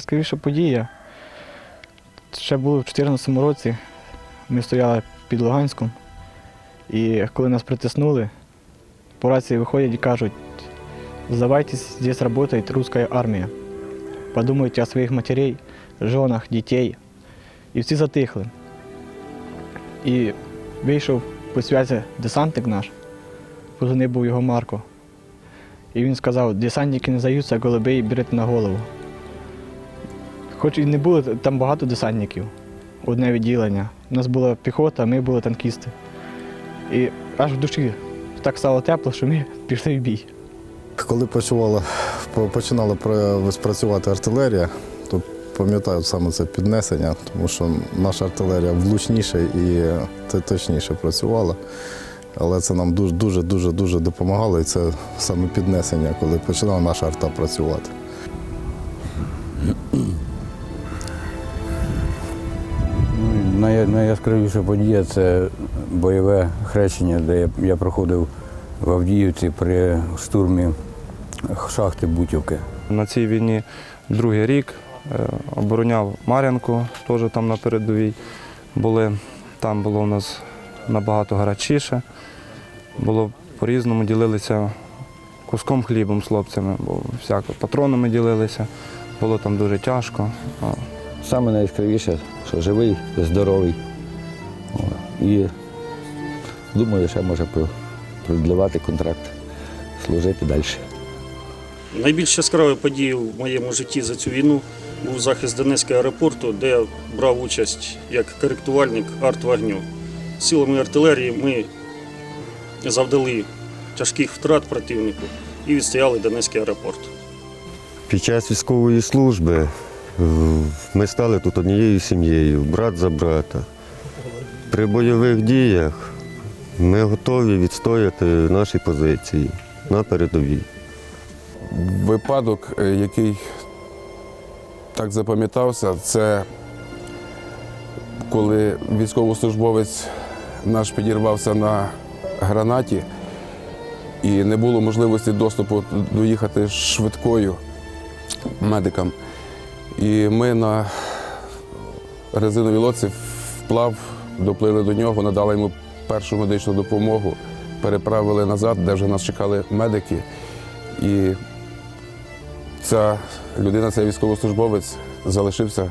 Найяскравіша подія. Ще було в 2014 році. Ми стояли під Луганськом, і коли нас притиснули, по рації виходять і кажуть, сдавайтесь, здесь работает русская армия. Подумайте о своїх матерей, женах, дітей. І всі затихли. І вийшов по связі десантник наш, позивний був його Марко. І він сказав, десантники не здаються, голубей берете на голову. Хоч і не було там багато десантників, одне відділення. У нас була піхота, ми були танкісти. І аж в душі так стало тепло, що ми пішли в бій. Коли почувала, починала працювати артилерія, то пам'ятаю саме це піднесення, тому що наша артилерія влучніше і точніше працювала. Але це нам дуже дуже дуже допомагало, і це саме піднесення, коли починала наша арта працювати. Найяскравіша подія це бойове хрещення, де я, проходив в Авдіївці при штурмі шахти Бутівки. На цій війні другий рік е, обороняв Мар'янку, теж там на передовій були. Там було у нас набагато гарячіше. Було по-різному ділилися куском хлібом з хлопцями, бо всяко патронами ділилися. Було там дуже тяжко. Саме найяскравіше, що живий, здоровий. І думаю, ще може про- продлівати контракт, служити далі. Найбільш яскравою подією в моєму житті за цю війну був захист Донецького аеропорту, де я брав участь як коректувальник артвогню. Силами артилерії ми завдали тяжких втрат противнику і відстояли Донецький аеропорт. Під час військової служби ми стали тут однією сім'єю, брат за брата. При бойових діях ми готові відстояти наші позиції на передовій. Випадок, е, який так запам'ятався, це коли військовослужбовець наш підірвався на гранаті і не було можливості доступу доїхати швидкою медикам. І ми на резиновій лодці вплав, доплили до нього, надали йому першу медичну допомогу, переправили назад, де вже нас чекали медики. І ця людина, цей військовослужбовець, залишився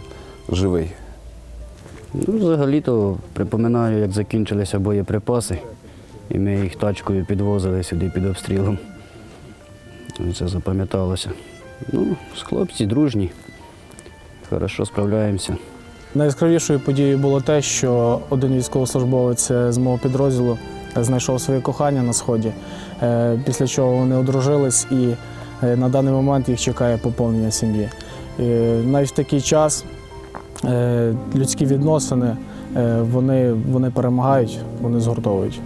живий. Ну, взагалі-то припоминаю, як закінчилися боєприпаси, і ми їх тачкою підвозили сюди під обстрілом. Це запам'яталося. Ну, хлопці дружні, хорошо справляємося. Найяскравішою подією було те, що один військовослужбовець з мого підрозділу знайшов своє кохання на сході, е, після чого вони одружились і е, на даний момент їх чекає поповнення сім'ї. Навіть в такий час е, людські відносини е, вони, вони перемагають, вони згуртовують.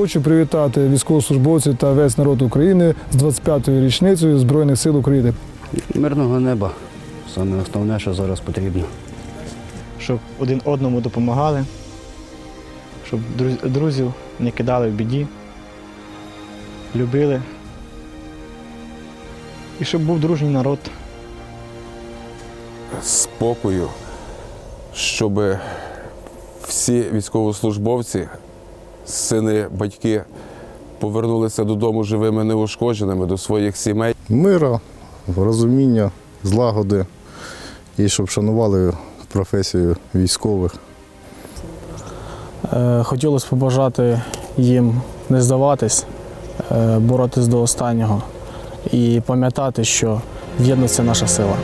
Хочу привітати військовослужбовців та весь народ України з 25-ю річницею Збройних сил України. Мирного неба саме основне, що зараз потрібно. щоб один одному допомагали, щоб друзів не кидали в біді, любили. І щоб був дружній народ. Спокою, щоб всі військовослужбовці, сини, батьки повернулися додому живими, неушкодженими до своїх сімей. Мира, розуміння, злагоди і щоб шанували професію військових. Е, Хотілося побажати їм не здаватись, е, боротись до останнього і пам'ятати, що єдності наша сила.